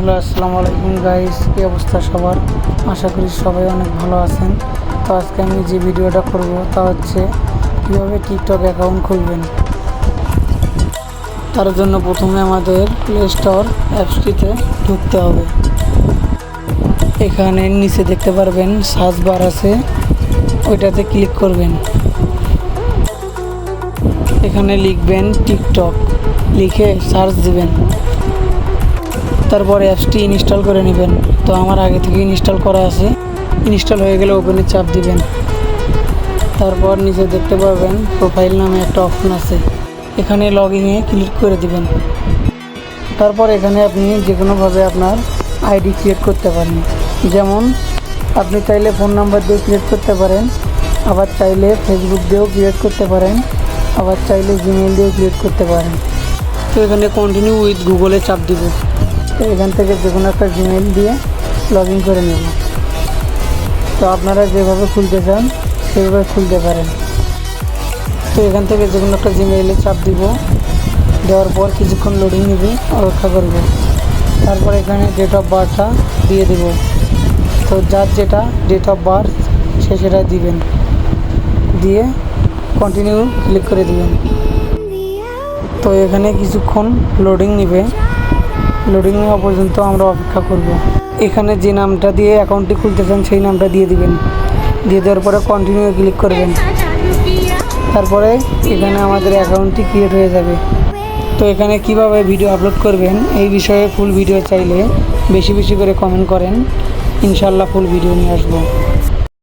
Hello, আসসালামু আলাইকুম guys কী অবস্থা সবার? আশা করি সবাই অনেক ভালো আছেন। তো আজকে আমি যে ভিডিওটা করব তা হচ্ছে কীভাবে টিকটক অ্যাকাউন্ট খুলবেন। তার জন্য প্রথমে আমাদের প্লে স্টোর অ্যাপসটিতে ঢুকতে হবে। এখানে নিচে দেখতে পারবেন সার্চ বার আছে, ওইটাতে ক্লিক করবেন। এখানে লিখবেন টিকটক লিখে সার্চ দিবেন। তারপর অ্যাপসটি ইনস্টল করে নেবেন। তো আমার আগে থেকে ইনস্টল করা আছে। ইনস্টল হয়ে গেলে ওপেনে চাপ দিবেন। তারপর নিচে দেখতে পাবেন প্রোফাইল নামে একটা অপশন আছে। এখানে লগ ইনে ক্লিক করে দিবেন। তারপর এখানে আপনি যে কোনোভাবে আপনার আইডি ক্রিয়েট করতে পারেন। যেমন, আপনি চাইলে ফোন নাম্বার দিয়ে ক্রিয়েট করতে পারেন। আবার চাইলে ফেসবুক দিয়েও ক্রিয়েট করতে পারেন। আবার চাইলে জিমেল দিয়েও ক্রিয়েট করতে পারেন। তো এখানে কন্টিনিউ উইথ গুগলে চাপ দিব। এখান থেকে যে কোনো একটা জিমেল দিয়ে লগ ইন করে নেব। তো আপনারা যেভাবে খুলতে চান সেভাবে খুলতে পারেন। তো এখান থেকে যে কোনো একটা জিমেইলে চাপ দিব। দেওয়ার পর কিছুক্ষণ লোডিং নেবে, অপেক্ষা করব। তারপর এখানে ডেট অফ বার্থটা দিয়ে দেব। তো যার যেটা ডেট অফ বার্থ সে সেটা দিবেন। দিয়ে কন্টিনিউ ক্লিক করে দিবেন। তো এখানে কিছুক্ষণ লোডিং নেবে। লোডিং হওয়া পর্যন্ত আমরা অপেক্ষা করব। এখানে যে নামটা দিয়ে অ্যাকাউন্টটি খুলতে চান, সেই নামটা দিয়ে দিবেন। দিয়ে দেওয়ার পরে কন্টিনিউ ক্লিক করবেন। তারপরে এখানে আমাদের অ্যাকাউন্টটি ক্রিয়েট হয়ে যাবে। তো এখানে কীভাবে ভিডিও আপলোড করবেন, এই বিষয়ে ফুল ভিডিও চাইলে বেশি বেশি করে কমেন্ট করেন। ইনশাল্লাহ ফুল ভিডিও নিয়ে আসব।